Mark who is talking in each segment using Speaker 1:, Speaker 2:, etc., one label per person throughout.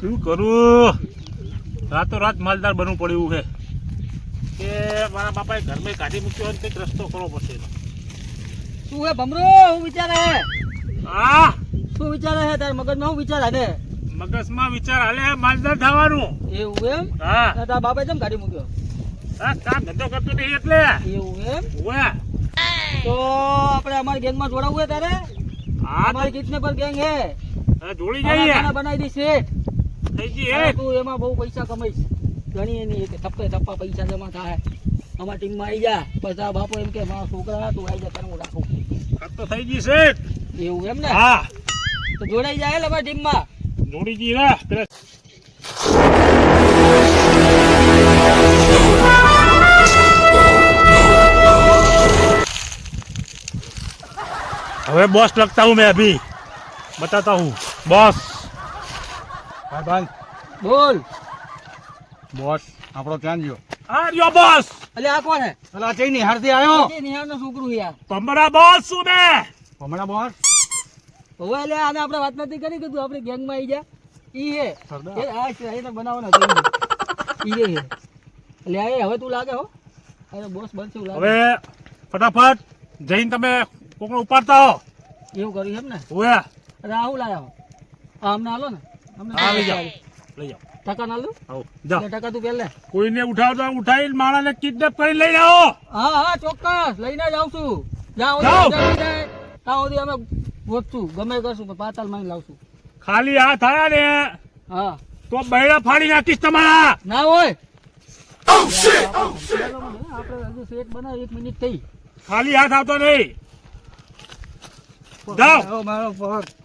Speaker 1: શું કરું? રાતો રાત માલદાર બનવું પડ્યું છે. કે મારા બાપાએ ઘરમાં કાઢી મૂક્યો હોય કંઈક રસ્તો કરવો પડશે.
Speaker 2: શું હે ભમરો? હું વિચારે હે? શું વિચારે હે તારા મગજમાં? શું વિચાર હે
Speaker 1: મગજમાં વિચાર હાલે માલદાર થવાનું.
Speaker 2: એવું એમ?
Speaker 1: હા.
Speaker 2: તારા બાપાએ કેમ કાઢી મૂક્યો?
Speaker 1: હા કામ ધંધો કરતો નહીં એટલે.
Speaker 2: એવું એમ?
Speaker 1: હોય
Speaker 2: તો આપણે અમારી ગેંગમાં જોડાવવું હે તારે?
Speaker 1: હા
Speaker 2: અમારી કિડનેપર ગેંગ હે.
Speaker 1: જોડી જઈએ.
Speaker 2: બનાવી દઈશ શેઠ. તું એમાં બહુ પૈસા કમાઈશ. ગણીએ નહીં કે થપ્પા પૈસા જમા થાય. અમારા ટીમમાં આવી જા બધા બાપો એમ કે મારા છોકરા તું આવી જા તને હું
Speaker 1: તો થઈ ગઈ શેઠ
Speaker 2: એવું એમ ને?
Speaker 1: હા.
Speaker 2: તો જોડાઈ જાય એટલે અમારા ટીમમાં.
Speaker 1: જોડી ગઈ ના હવે બોસ લગતા હું મેં અભી. બતાતા હું. બોસ
Speaker 3: હા ભાઈ.
Speaker 2: બોલ.
Speaker 3: બોસ આપણો ક્યાં ગયો.
Speaker 1: આ રહ્યો બોસ.
Speaker 2: અલે આ કોણ હે?
Speaker 3: અલે આ ચઈ નિહાર આયો
Speaker 2: ચઈ નિહાર છોકરો યાર.
Speaker 1: પમડા બોસ શું બે.
Speaker 3: પમડા બોસ?
Speaker 2: ઓવે અલે આને આપણે વાત નથી કરી કે તું આપણી ગેંગમાં આવી જા ઈ હે. એ આ છે એને બનાવવાનો છે. ઈ હે અલે આ હવે તું લાગે હો. અરે બોસ બનશું લાગે.
Speaker 1: હવે ફટાફટ જઈને તમે કોકનો ઉપાડતા હો.
Speaker 2: એવું કર્યું એમ ને
Speaker 1: ઓએ
Speaker 2: રાહુલ આયા હો. આમને આલો ને.
Speaker 1: જાઓ. લઈ જાઓ.
Speaker 2: ટકા ના લો.
Speaker 1: આવો જાઓ
Speaker 2: ટકા તું પહેલે.
Speaker 1: કોઈને ઉઠાવતા ઉઠાવીને માણસને કિડનેપ કરી લઈ આવો.
Speaker 2: હા હા ચોક્કસ. લઈને જ આવશું.
Speaker 1: જાઓ.
Speaker 2: સુધી ત્યાં સુધી અમે ગોતશું. ગમે કરશું પાતાલમાં લાવશું.
Speaker 1: ખાલી આ થયા ને
Speaker 2: હા.
Speaker 1: તો બૈડા ફાડી નાખીશ તમારા.
Speaker 2: ના હોય. આપણે હજુ સેટ બનાવ એક મિનિટ થઈ.
Speaker 1: ખાલી હાથ આવતો નહીં. જાઓ.
Speaker 2: મારો ફોન પગ.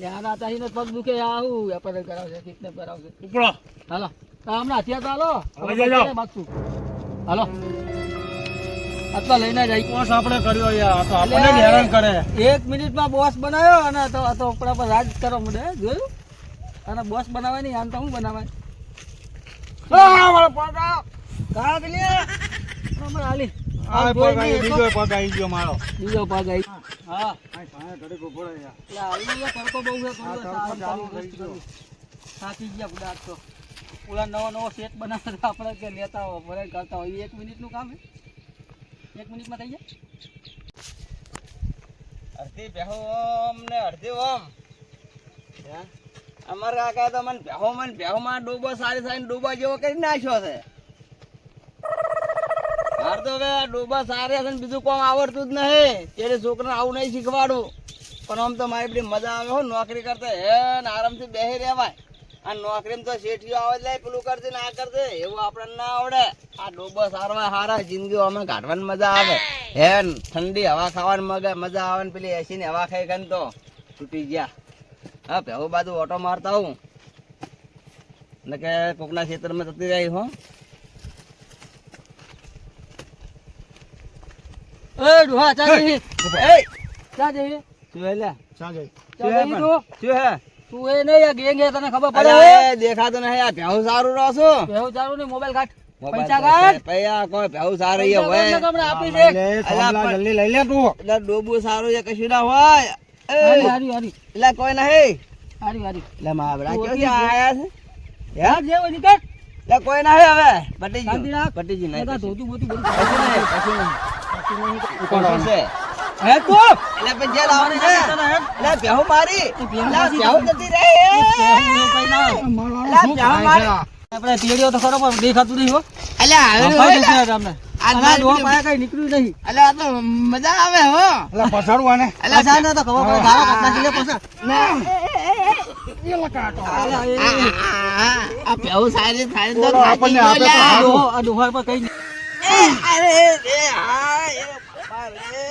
Speaker 2: આના તાહીને પગ દુખે આવું વેપાર કરાવશે કિડનેપ કરાવશે.
Speaker 1: ઉપડો.
Speaker 2: હાલો. હમણાં અત્યારે હાલો.
Speaker 1: હવે જાઓ.
Speaker 2: બાગશું હાલો. આટલા લઈને જાય
Speaker 3: બોસ આપણે કર્યો યાર તો
Speaker 2: એટલે
Speaker 3: હેરાન કરે.
Speaker 2: એક મિનિટમાં બોસ બનાવ્યો અને તો તો આપણા પર રાજ કરો મને જોયું? અને બોસ બનાવે નહીં આમ તો શું
Speaker 3: બનાવાય?
Speaker 2: કાઢ લે. હમણાં હાલી.
Speaker 3: આ પગ
Speaker 2: જોઈ
Speaker 3: બીજો પગ આવી ગયો મારો.
Speaker 2: બીજો પગ આવી હા.
Speaker 3: ભાઈ પાયા ઘડીક ઊભો રહે યાર.
Speaker 2: એટલે લે, તડકો બહુ છે, થોડું
Speaker 3: થઈ ગયો.
Speaker 2: બુડા તો. ઓલા નવો નવો સેટ બનાવતા આપણે કે લેતા હોય ભરે કરતા હોય. એ એક મિનિટનું કામ હે? એક મિનિટમાં થઈ જાય?
Speaker 4: અડધી બેહો ઓમ ને અડધી ઓમ. અમારા કાકા તો મને બેહો મને બેહો માં ડૂબો સારી સારી ડૂબો જેવો કરી નાખ્યો છે. માર તો હવે ડોબા સારે છે બીજું કોમ આવડતું જ નહીં. ત્યારે છોકરાને આવું નહીં શીખવાડું. પણ આમ તો મારી બધી મજા આવે હો, નોકરી કરતા. હે, ને આરામથી બેસી રહેવાય. આ નોકરીમાં તો શેઠીઓ આવે લે પેલું કરશે ને આ કરશે એવું આપણને ના આવડે. આ ડોબો સારવા સારા જિંદગી અમે કાઢવાની મજા આવે. હે ઠંડી હવા ખાવાની મજા આવે ને પેલી એસી ની હવા ખાઈ ગઈ તો છૂટી ગયા. હા, પેહુ બાજુ ઓટો મારતા હું ને કે કોકના ખેતરમાં જતી રહી, હો.
Speaker 2: એ ડોહા ચા જઈએ
Speaker 4: એ
Speaker 2: ચા જઈએ
Speaker 4: શું હે
Speaker 3: ચા જઈ
Speaker 2: ચા જઈએ તું.
Speaker 4: શું હે
Speaker 2: તું એ નહીં આ ગેંગ તને ખબર પડે
Speaker 4: અરે નહીં. આ ભેહું સારું રહો છું.
Speaker 2: ચાલુ નહીં મોબાઈલ કાઢ.
Speaker 4: મોબાઈલ
Speaker 2: પૈસા કાઢ.
Speaker 4: પૈયા કોઈ ભેહું સારું એ હોય.
Speaker 2: કાઢ આપી દે.
Speaker 4: અલા,
Speaker 3: જલ્દી લઈ લે તું.
Speaker 4: એટલે ડોબું સારું છે કશું ના હોય. એ,
Speaker 2: હારી હારી હારી.
Speaker 4: એટલે કોઈ નહીં.
Speaker 2: હારી હારી.
Speaker 4: એટલે મારા આયા છે?
Speaker 2: યાર જે નીકળ.
Speaker 4: એટલે કોઈ નહીં હવે. પટી
Speaker 2: શાંતિ
Speaker 4: પટી ગયું નહીં
Speaker 2: ધોતું બોતું બધું
Speaker 4: પછી નહીં, પછી નહીં.
Speaker 2: હે
Speaker 4: એટલે પણ જે છે. મારી
Speaker 2: પાછી
Speaker 4: જતી
Speaker 2: ના
Speaker 4: મારી.
Speaker 2: આપણે તેડીઓ તો ખરો પણ દેખાતું નહીં હો.
Speaker 4: આવી ને.
Speaker 2: તમને
Speaker 4: આ
Speaker 2: પાયા કઈ નીકળ્યું નહીં.
Speaker 4: એટલે આ તો મજા આવે હો.
Speaker 2: તો ખબર પડે. ધારો લે.
Speaker 3: એ લકાટો.
Speaker 4: આ-
Speaker 2: એ-
Speaker 4: આ- આ- આ ભેહું સારી સારી તો
Speaker 3: આપણને આપે તો
Speaker 2: આ
Speaker 4: લ્યા.
Speaker 2: ડોહો આ ડોહા પર કઈ
Speaker 4: અરે એ હા એ બાપા રે.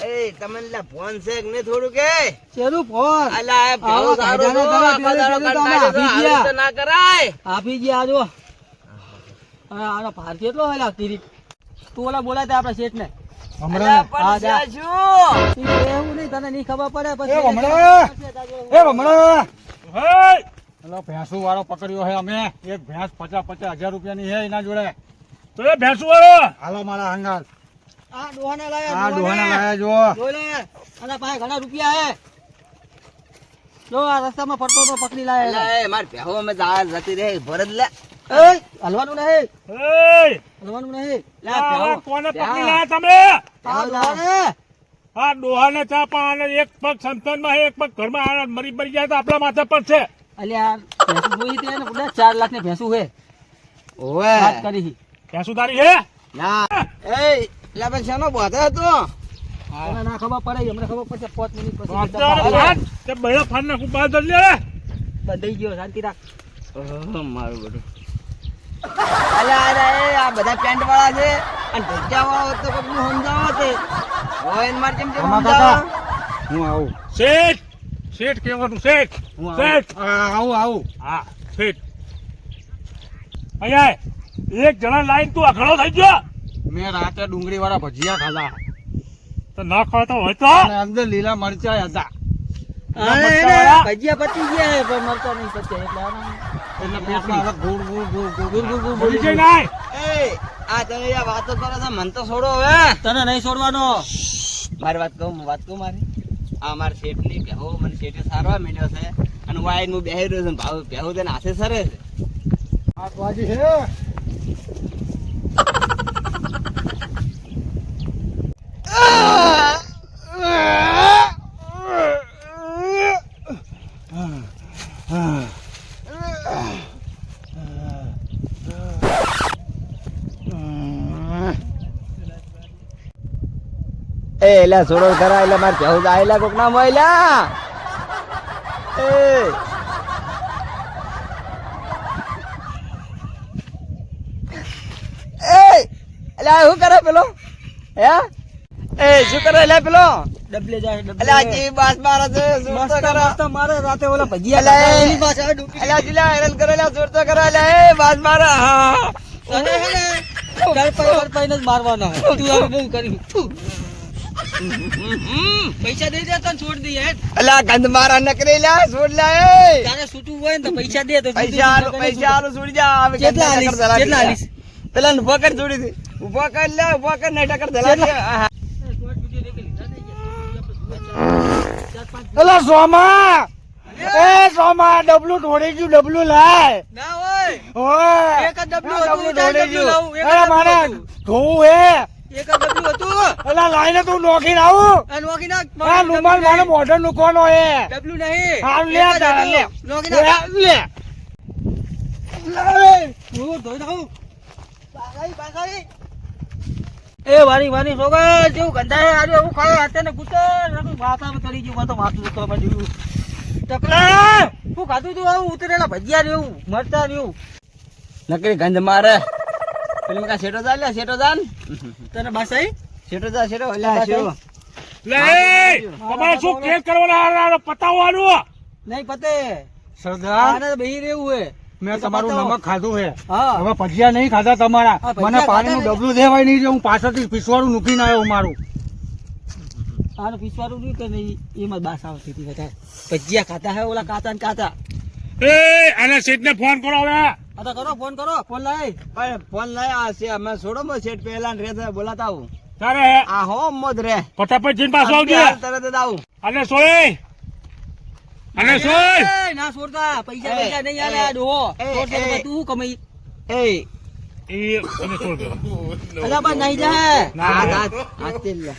Speaker 4: એ તમને લા ફોન છે કે નહીં થોડું કે?
Speaker 2: શેનું ફોન?
Speaker 4: અલા આ ભેહું
Speaker 2: આવા
Speaker 4: સારું
Speaker 2: કાયદાને
Speaker 4: છો,
Speaker 2: તમે
Speaker 4: આખો
Speaker 2: પેલે
Speaker 4: દાડો
Speaker 2: પેલે તો અમે
Speaker 4: કંટાળ્યો છો,
Speaker 2: આપી
Speaker 4: આવી
Speaker 2: ગયા.
Speaker 4: રીતે ના કરાય.
Speaker 2: આપી ગયા આજો આનો ભાર કેટલો હોય લા તું ઓલા બોલાય તે આપણા શેઠને.
Speaker 3: હમણાં
Speaker 2: એવું નહીં તને નહીં ખબર પડે પછી
Speaker 3: એ હમણાં. એ હમણાં ભેંસુ વાળો પકડ્યો હે અમે. એક ભેંસ પચાસ પચાસ હજાર રૂપિયાની હે એના જોડે.
Speaker 1: તો એ ભેંસુ વાળો
Speaker 3: હાલો મારા હંગાલ
Speaker 2: આ ડોહાને લાયા
Speaker 3: આ ડોહાના. લાયા જો
Speaker 2: જોઈ લે. આના પાસે ઘણા રૂપિયા હે. જો આ રસ્તામાં ફરતો તો પકડી લાય
Speaker 4: એટલે એ માર ભેહો અમે જા જતી રે ભરત લે.
Speaker 2: એ હલવાનું નહીં! હલવાનું નહીં.
Speaker 4: લે ભેહો.
Speaker 1: કોને પકડી લાયા તમે?
Speaker 2: આ લાવે.
Speaker 1: આ ડોહાને ચા પણ એક પગ સંતનમાં એક પગ ઘરમાં મરી મરી જાય તો આપણા માથે પર છે.
Speaker 2: અલ્યા ભેંસું ચાર લાખ ને ભેંસું હે.
Speaker 4: ઓવે.
Speaker 2: વાત કરી હતી.
Speaker 1: તારી હે?
Speaker 4: ના. એ એટલે પછી શાનો બોધે હતો?
Speaker 2: ના ખબર પડે અમને ખબર પડશે પાંચ મિનિટ પછી
Speaker 1: બૈરા ફાન નાખું બહાર જલ્દી આવે.
Speaker 2: બંધાઈ ગયો શાંતિ રાખ.
Speaker 4: મારું બધું. અલ્યા અરે એ આ બધા પેન્ટ વાળા છે. અને ઢોચા વાળા તો કોઈ સમજાવો છે. હોય ને મારે કેમ કેમ સમજાવો
Speaker 3: હું આવું.
Speaker 1: શેઠ! શેઠ કેવાનું શેઠ!
Speaker 3: હું
Speaker 1: શેઠ!
Speaker 3: આ, આવું આવું.
Speaker 1: હા શેઠ. અહીંયા એક જણા લાઈન તું અઘડો થઈ ગયો?
Speaker 3: મેં રાતે ડુંગળી વાળા ભજીયા ખાધા.
Speaker 1: તો ન ખાતો હોય તો?
Speaker 3: અંદર લીલા મરચાં હતા.
Speaker 2: ભજીયા પતી ગયા પણ મરચા નહીં પત્યા એટલે
Speaker 4: આ તમે વાતો કરો છો મન તો છોડો હવે.
Speaker 2: તને નહીં છોડવાનો.
Speaker 4: મારી વાત કહું વાત કહું મારી. આ મારા શેઠની બેહો મને શેઠે સારવા મળ્યો છે. અને વાઈન હું બેહી રહ્યો છું ભાવ બેહું તેને હાથે સરે છે.
Speaker 3: આ
Speaker 4: એ એલા છોડો ખરા એટલે મારે તો આયેલા કોક ના મળ્યા એ. એલા શું કરે પેલો? હે? એ શું કરે એલા પેલો?
Speaker 2: ડબલે જાય ડબલે.
Speaker 4: એલા જી બાસ મારે છે શું
Speaker 2: મસ્ત મસ્ત મારે રાતે ઓલા ભજીયા
Speaker 4: અલા.
Speaker 2: એની પાસે ડૂબી
Speaker 4: એલા જીલા હેરાન કરે એલા જોર તો કરે એ બાસ મારે હા.
Speaker 2: તને હે ને ગળપાઈ ગળપાઈને જ મારવાનો તું આ બહુ કરી. પૈસા દઈ દે તો છોડ દે.
Speaker 4: અલા ગંધ મારા નકરે લા છોડ લા એ
Speaker 2: તારે છૂટવું હોય ને તો પૈસા દે તો
Speaker 4: પૈસા આલો પૈસા આલો છોડી જા હવે
Speaker 2: કેટલા આલીશ? કેટલા
Speaker 4: જા. પેલા ઊભો કર છોડી દે ઊભો કર લે ઊભો કર ને ટકર દે. આહા.
Speaker 3: સોમા એ સોમા ડબલું ઢોળી ગયું ડબલું લાય
Speaker 2: ના હોય
Speaker 3: ઓય
Speaker 2: એક ડબલું હતું,
Speaker 3: ડબલું
Speaker 2: લાવું, એક
Speaker 3: મારે ધોવું હે
Speaker 2: એક ડબલું હતું.
Speaker 3: એલા લાઈને તું નોખીને આવું.
Speaker 2: અને નોખી નાખ.
Speaker 3: આ મોઢે હે.
Speaker 2: ડબલું નહીં.
Speaker 3: હા લે તારા લે.
Speaker 2: નોખી નાખ.
Speaker 3: લે. લે.
Speaker 2: હું ધોઈ નાખું. એ વારી વારી સોગા જેવું ગંધાય આજે હું ખાય હાથે ને ચડી ગયું માથું માથું દુખવા માંડ્યું ટકલા! ખાધું તું આવું? ઉતરેલા ભજીયા જેવું મરતા જેવું
Speaker 4: નકરી ગંધ મારે. પેલી કા શેઠો જા લે શેઠો જાન
Speaker 2: તને બાસાઈ
Speaker 4: શેઠો જા શેઠો લે શેઠો.
Speaker 1: લે એ, તમારે શું કેસ કરવાના આ- આ પતાવવાનું?
Speaker 2: નહીં પતે.
Speaker 3: સરદાર
Speaker 2: આને બેહી રહેવું હે.
Speaker 3: મેં તમારું નમક ખાધું હે.
Speaker 2: હા.
Speaker 3: હવે ભજીયા નહીં ખાધા તમારા. મને પાણીનું ડબલું દેવાય નહીં હું પાછળથી પીસવાળું મૂકીને આવ્યો મારું.
Speaker 2: આને પીસવાનું નહીં કે નહીં? એમાં બાસ આવતી હતી બધા ભજીયા ખાતા હે ઓલા કાતા ને કાતા
Speaker 1: એ આને શેઠને ફોન કરો હવે.
Speaker 2: તો કરો ફોન કરો ફોન લઈ
Speaker 4: પણ ફોન લઈ આ છે અમે છોડો મો સેટ પહેલા રે બોલાતા આવું
Speaker 1: તારે
Speaker 4: આ હો મોદ રે
Speaker 1: ફટાફટ જીન પાછો આવજે
Speaker 4: તરત જ આવું
Speaker 1: અને સોય અને સોય
Speaker 2: ના છોડતા પૈસા પૈસા નહીં આલે આ ડોહો
Speaker 4: એ,
Speaker 2: તો તું કમાઈ
Speaker 4: એ
Speaker 1: એ અને છોડ દો
Speaker 2: અલા બા નહીં જા
Speaker 1: ના,
Speaker 4: હાથ હાથ હાથ તેલ લે.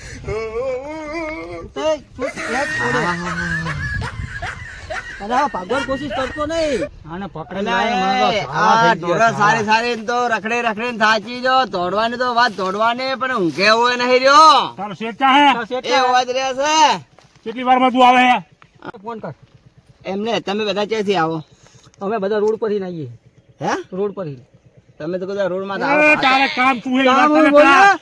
Speaker 2: તે છોડ લે, છોડે. અરે આ કોશિશ કરતો નહીં.
Speaker 3: આને પકડી
Speaker 4: અલા,
Speaker 3: લાય, મને તો
Speaker 4: એ,
Speaker 3: ઝાડા
Speaker 4: આ ઢોરા સારી સારી તો રખડે રખડે થાચી જો દોડવાની તો વાત દોડવાની પણ ઊંઘે હોય નહીં રહ્યો.
Speaker 1: તારો શેઠ હે?
Speaker 4: એ અવાજ રહે છે.
Speaker 1: કેટલી વારમાં તું આવે હે?
Speaker 2: ફોન કર.
Speaker 4: એમને તમે બધા ક્યાંથી આવો?
Speaker 2: અમે બધા રોડ પર આવીએ
Speaker 4: હે?
Speaker 2: રોડ પર
Speaker 4: તમે તો બધા
Speaker 1: રોડમાં કામ શું
Speaker 2: કામ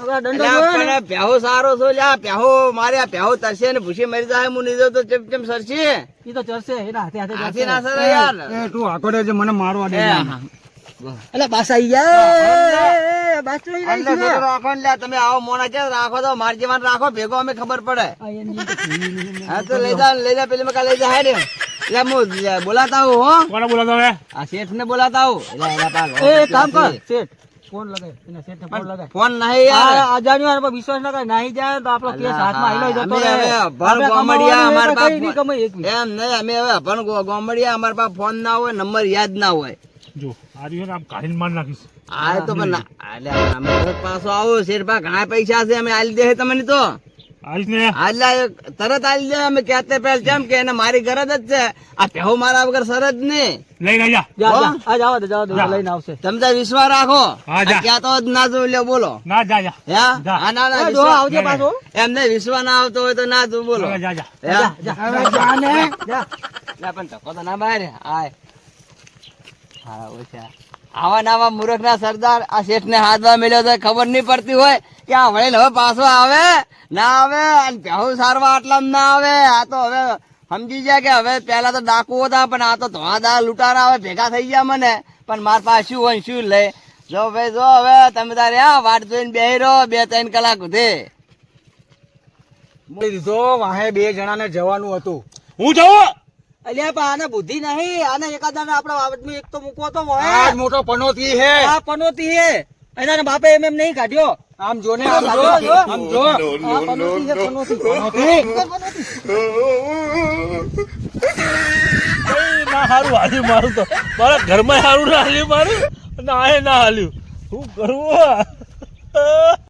Speaker 1: તને
Speaker 2: બોલ
Speaker 1: કરા.
Speaker 2: દંડો જોયો ને?
Speaker 4: પ્યાહો સારો છો લ્યા પ્યાહો મારે આ પ્યાહો તરશે ને ભૂસી મરી જાય હું નહીં તો ચેમ ચેમ સરશે?
Speaker 2: ઈ તો ચરશે એના હાથે હાથે
Speaker 4: હાથી ના
Speaker 2: ચરશે.
Speaker 4: યાર.
Speaker 3: તું આગળ રહેજે, મને મારવા દે
Speaker 4: એ,
Speaker 3: ના.
Speaker 4: હા.
Speaker 2: અલા બાસ આઈ ગયા. બાસ તો અહીં
Speaker 4: અંદર
Speaker 2: રહી
Speaker 4: બધું રાખો ને તમે આવો મોના છે? રાખો તો માર જીવન રાખો ભેગો અમે ખબર પડે. હા તો લઈ જા લઈ જા પેલી મકા લઈ જા હેડ એટલે હું બોલાતા હું હો.
Speaker 1: કોને બોલાતો હવે?
Speaker 4: આ શેઠ ને બોલાતા એટલે
Speaker 2: એક કામ કર શેઠ. ફોન લગાય એના શેઠને ફોન લગાય.
Speaker 4: ફોન નહીં યાર
Speaker 2: અજાણ્યો પર વિશ્વાસ ના કરે નહીં જાય તો આપણો કેસ હાથમાં આયલો જતો
Speaker 4: અમે
Speaker 2: રહે.
Speaker 4: હવે
Speaker 2: ભણ
Speaker 4: ગોમડિયા
Speaker 2: કમાવાનું
Speaker 4: અમારા
Speaker 2: કઈ નહીં કમાઈ એક
Speaker 4: એમ નહીં અમે હવે ભણ ગોમડિયા અમારા પાસે ફોન ના હોય નંબર યાદ ના હોય.
Speaker 1: જો આ આમ કાઢીને માર નાખીશ.
Speaker 4: આ તો પણ એટલે અલ્યા, અમે તરત પાછો આવો શેરપા ઘણા પૈસા છે અમે આલી દે તમને તો. તરત આવી જાય અમે કહેતે પહેલ કેમ કે એને મારી ગરજ જ છે. આ પહેવો મારા વગર સરજ ને
Speaker 1: લઈને જા
Speaker 2: જા? જા. જવા દે જવા દે
Speaker 1: જા.
Speaker 2: લઈને આવશે.
Speaker 4: તમે વિશ્વાસ રાખો.
Speaker 1: જા.
Speaker 4: ક્યાં તો જ ના જોઈ લ્યો બોલો.
Speaker 1: ના જા જા.
Speaker 4: હા? ના ના
Speaker 2: આવજે પાછો.
Speaker 4: એમને વિશ્વાસ ના આવતો હોય તો ના જો બોલો.
Speaker 1: જા જા.
Speaker 2: જા, જા. હવે જા ને. જા.
Speaker 4: ના પણ ધક્કો તો ના બહાર આય હા ઓછા આવા નાવા મૂર્ખ ના સરદાર આ શેઠ ને હાથમાં મળ્યો તો ખબર નહીં પડતી હોય કે આ વળેલ હવે પાછો આવે? ના આવે અને પહેવું સારવા આટલા ના આવે. આ તો હવે સમજી ગયા કે હવે પેલા તો ડાકુ હતા પણ આ તો ધોળાદાર લૂંટારા હવે ભેગા થઈ ગયા મને. પણ માર પાસે શું હોય ને શું લે? જો ભાઈ જો હવે તમે તારે આ વાટ જોઈને બે રહો બે ત્રણ કલાક સુધી
Speaker 3: મળી દીધો વાહે બે જણાને જવાનું હતું.
Speaker 1: હું જાઉં
Speaker 2: અલ્યા પણ આને બુદ્ધિ નહીં. આને એકાદાને આપણા બાબતમાં એક તો મૂકવો તો હોય.
Speaker 3: મોટો પનોતી હે.
Speaker 2: આ પનોતી હે. એના બાપે એમ એમ નહીં કાઢ્યો.
Speaker 3: આમ જો આમ જો
Speaker 2: જો, જો.
Speaker 3: આમ જો.
Speaker 2: આ પનોતી છે પનોતી
Speaker 3: પનોતી
Speaker 1: ના હારું હાલ્યું મારું તો. મારા ઘરમાં હારું ના હાલ્યું મારું. ના એ ના હાલ્યું. શું કરવું